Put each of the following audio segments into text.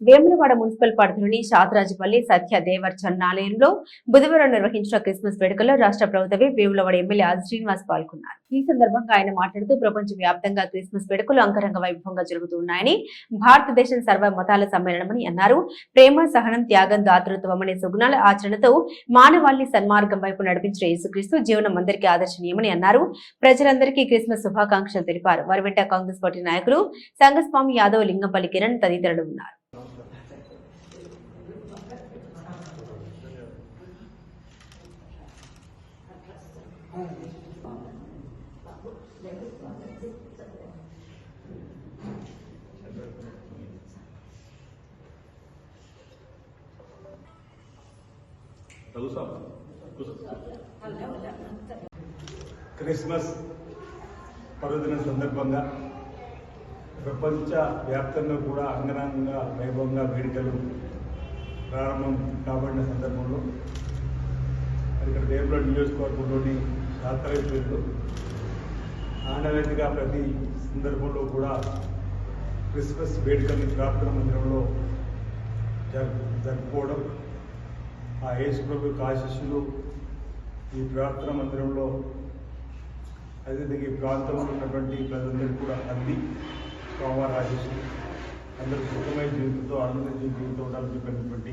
Vemulawada municipal పరిధిలోని షాద్రాజుపల్లి సత్య దేవర్చన్ ఆలయంలో బుధవారం నిర్వహించిన క్రిస్మస్ వేడుకల్లో రాష్ట్ర ప్రభుత్వమే వేములవాడ ఎమ్మెల్యే ఆది శ్రీనివాస్ పాల్గొన్నారు. ఈ సందర్భంగా ఆయన మాట్లాడుతూ ప్రపంచ వ్యాప్తంగా క్రిస్మస్ వేడుకలు అంగరంగ వైభవంగా జరుగుతున్నాయని భారతదేశం సర్వ మతాల సమ్మేళనమని అన్నారు. ప్రేమ సహనం త్యాగం దాతృత్వం అనే సుగుణాల ఆచరణతో మానవాళి సన్మార్గం వైపు నడిపించిన యేసుక్రీస్తు జీవనం అందరికీ ఆదర్శనీయమని అన్నారు. ప్రజలందరికీ క్రిస్మస్ శుభాకాంక్షలు తెలిపారు. వారి వెంట కాంగ్రెస్ పార్టీ నాయకులు సంగస్వామి యాదవ్ లింగంపల్లి కిరణ్ తదితరులు ఉన్నారు. క్రిస్మస్ పర్వదిన సందర్భంగా ప్రపంచ వ్యాప్తంగా కూడా అంగరంగ వైభవంగా వేడుకలు ప్రారంభం కాబడిన సందర్భంలో మరి ఇక్కడ దేవుడు నియోజకవర్గంలోని శాస్త్రవేత్తలు ఆనవేదిగా ప్రతి సందర్భంలో కూడా క్రిస్మస్ వేడుకల్ని ప్రార్థన మందిరంలో జరు జరుపుకోవడం ఆ యేసు ప్రభు ఆశీస్సులు ఈ ప్రార్థన మందిరంలో అదేవిధంగా ఈ ప్రాంతంలో ఉన్నటువంటి ప్రజలందరూ కూడా అంది. సోమవారం ఆశీస్సులు. అందరూ సుఖమైన జీవితంతో ఆనందించే జీవితంతో ఉండాలని చెప్పినటువంటి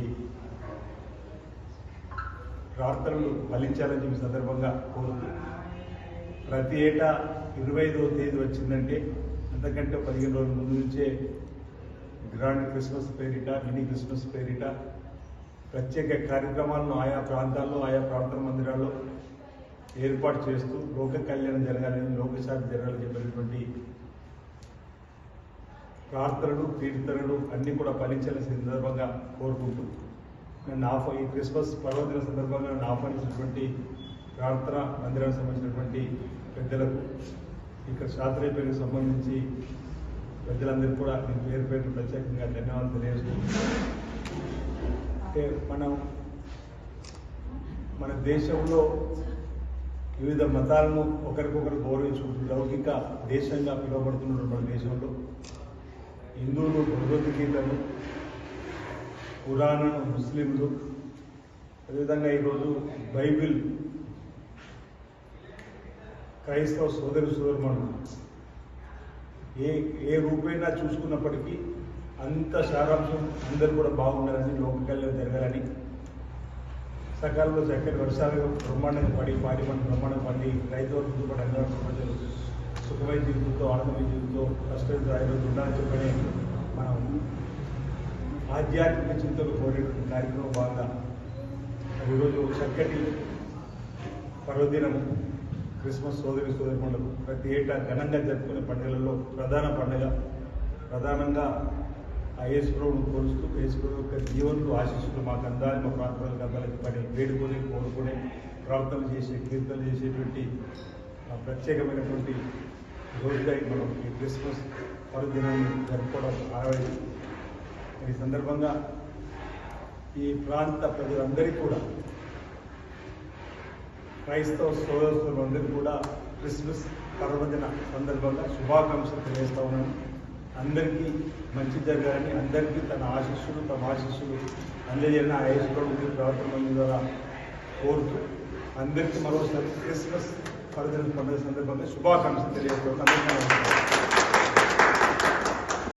ప్రార్థనలు ఫలించాలని చెప్పి సందర్భంగా కోరుతూ ప్రతి ఏటా ఇరవై ఐదవ తేదీ వచ్చిందంటే అంతకంటే పదిహేను రోజుల ముందు నుంచే గ్రాండ్ క్రిస్మస్ పేరిట మినీ క్రిస్మస్ పేరిట ప్రత్యేక కార్యక్రమాలను ఆయా ప్రాంతాల్లో ఆయా ప్రార్థన మందిరాల్లో ఏర్పాటు చేస్తూ లోక కళ్యాణం జరగాలని లోకశాంతి జరగాలని చెప్పినటువంటి ప్రార్థనలు కీర్తనలు అన్నీ కూడా ఫలించాల్సిన సందర్భంగా కోరుకుంటూ నన్ను ఆహ్వా ఈ క్రిస్మస్ పర్వదిన సందర్భంగా నన్ను ఆహ్వానించినటువంటి ప్రార్థన మందిరానికి సంబంధించినటువంటి పెద్దలకు ఇక్కడ శాస్త్రీయపేరుకు సంబంధించి పెద్దలందరికీ కూడా నేను పేరు పేరు ప్రత్యేకంగా ధన్యవాదాలు తెలియజేస్తున్నాను. అంటే మనం మన దేశంలో వివిధ మతాలను ఒకరికొకరు గౌరవించుకుంటూ లౌకిక దేశంగా పిలువబడుతున్న మన దేశంలో హిందువులు భగవద్గీతను పురాణను ముస్లింలు. అదేవిధంగా ఈరోజు బైబిల్. క్రైస్తవ సోదరి సోదరుమణులు. ఏ ఏ రూపైనా చూసుకున్నప్పటికీ అంత సారాంశం అందరూ కూడా బాగుండాలని లోక జరగాలని సకాలంలో చక్కటి వర్షాలు బ్రహ్మాండంగా పడి పాడి పంట బ్రహ్మాండం పండి రైతు వర్గంతో పాటు అందరూ ప్రజలు సుఖమైన జీవితంతో ఆనందమైన జీవితంతో కష్టం ఐరోజు ఉండాలని చెప్పని మనం ఆధ్యాత్మిక చింతలు కోరేటువంటి కార్యక్రమం బాగా ఈరోజు చక్కటి పర్వదినము క్రిస్మస్ సోదరి సోదరిమణులకు ప్రతి ఏటా ఘనంగా జరుపుకునే పండుగలలో ప్రధాన పండుగ. ప్రధానంగా ఆ యేసుప్రభుని కోరుస్తూ యేసుప్రభు యొక్క జీవనలు ఆశీస్సులు మాకు అందాలి మా ప్రాంతాలకు అందాలని పని వేడుకొని కోరుకొని ప్రార్థనలు చేసే కీర్తన చేసేటువంటి ప్రత్యేకమైనటువంటి రోజుగా ఈ మనం ఈ క్రిస్మస్ పర్వదినాన్ని జరుపుకోవడం ఆరవై ఈ సందర్భంగా ఈ ప్రాంత ప్రజలందరికీ కూడా క్రైస్తవ సోదరులందరికీ కూడా క్రిస్మస్ పర్వదిన సందర్భంగా శుభాకాంక్షలు తెలియజేస్తా ఉన్నాను. అందరికీ మంచి జరగాలని అందరికీ తన ఆశీస్సులు తమ ఆశీస్సులు అందజేయాలని ఆ ప్రవర్తన ప్రార్థన ద్వారా కోరుతూ అందరికీ మరోసారి క్రిస్మస్ పర్వదిన పండుగ సందర్భంగా శుభాకాంక్షలు తెలియజేస్తాను